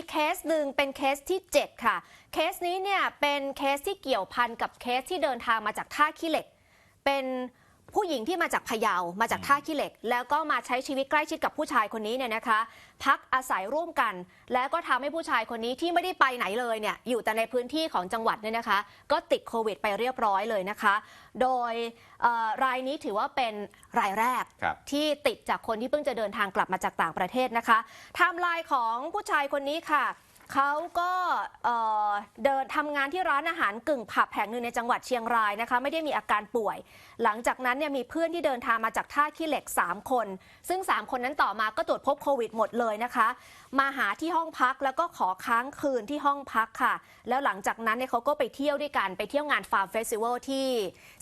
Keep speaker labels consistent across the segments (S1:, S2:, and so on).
S1: ีเคสหนึ่งเป็นเคสที่ 7 ค่ะ เคสนี้เนี่ยเป็นเคสที่เกี่ยวพันกับเคสที่เดินทางมาจากท่าขี้เหล็ก เป็น ผู้หญิงที่มาจากพะเยา มาจากท่าขี้เหล็ก แล้วก็มาใช้ชีวิตใกล้ชิดกับผู้ชายคนนี้เนี่ยนะคะ พักอาศัยร่วมกัน แล้วก็ทำให้ผู้ชายคนนี้ที่ไม่ได้ไปไหนเลยเนี่ยอยู่แต่ในพื้นที่ของจังหวัดเนี่ยนะคะ ก็ติดโควิดไปเรียบร้อยเลยนะคะ โดยเอ่อรายนี้ถือว่าเป็นรายแรก
S2: ครับ
S1: ที่ติดจากคนที่เพิ่งจะเดินทางกลับมาจากต่างประเทศนะคะไทม์ไลน์ของผู้ชายคนนี้ค่ะ เขาก็เอ่อเดินทำงานที่ร้านอาหารกึ่งผับแห่งหนึ่งในจังหวัดเชียงรายนะคะไม่ได้มีอาการป่วย หลังจากนั้นเนี่ยมีเพื่อนที่เดินทางมาจากท่าขี้เหล็ก 3 คน ซึ่ง 3 คนนั้นต่อมาก็ตรวจพบโควิดหมดเลยนะคะ มาหาที่ห้องพักแล้วก็ขอค้างคืนที่ห้องพักค่ะ แล้วหลังจากนั้นเนี่ยเขาก็ไปเที่ยวด้วยกันไปเที่ยวงานฟาร์มเฟสติวัลที่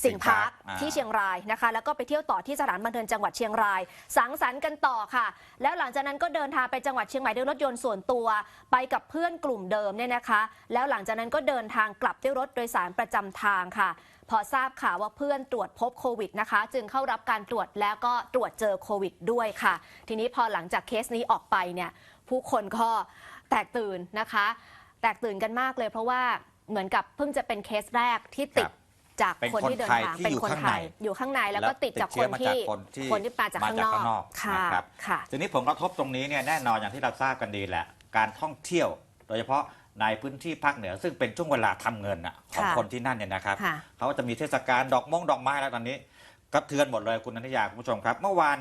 S1: สิงห์พาร์ค
S2: สิงห์พาร์คอ่า
S1: ที่เชียงรายนะคะ แล้วก็ไปเที่ยวต่อที่สถานบันเทิงจังหวัดเชียงราย สังสรรค์กันต่อค่ะ แล้วหลังจากนั้นก็เดินทางไปจังหวัดเชียงใหม่ด้วยรถยนต์ส่วนตัวไปกับเพื่อนกลุ่มเดิมเนี่ยนะคะ แล้วหลังจากนั้นก็เดินทางกลับด้วยรถโดยสารประจำทางค่ะ พอทราบข่าวว่าเพื่อนตรวจพบโควิดนะคะ จึงเข้ารับการตรวจแล้วก็ตรวจเจอโควิดด้วยค่ะ ทีนี้พอหลังจากเคสนี้ออกไปเนี่ยผู้คนก็แตกตื่นนะคะ แตกตื่นกันมากเลย เพราะว่าเหมือนกับเพิ่งจะเป็นเคสแรกที่ติด
S2: ครับ
S1: จาก
S2: เป็น
S1: คนที่เดินทาง
S2: คนไทยที่อยู่ข้างใน
S1: อยู่ข้างในแล้วก็ติดจากคน
S2: แล้วติด
S1: ที่
S2: เชื้อมาจากคนที่
S1: คนที่มาจากข้างนอก
S2: มาจากข้างนอก
S1: ค่ะ
S2: นะครับ
S1: ค่ะ
S2: ทีนี้ผลกระทบตรงนี้เนี่ยแน่นอนอย่างที่เราทราบกันดีแหละ การท่องเที่ยว โดยเฉพาะในพื้นที่ภาคเหนือ ซึ่งเป็นช่วงเวลาทำเงินอะของ
S1: ค่ะ
S2: คนที่นั่นเนี่ยนะครับ
S1: ค่ะ
S2: เขาจะมีเทศกาลดอกมงดอกไม้แล้วตอนนี้กระเทือนหมดเลยคุณนันทยาคุณผู้ชมครับ เมื่อวานนี้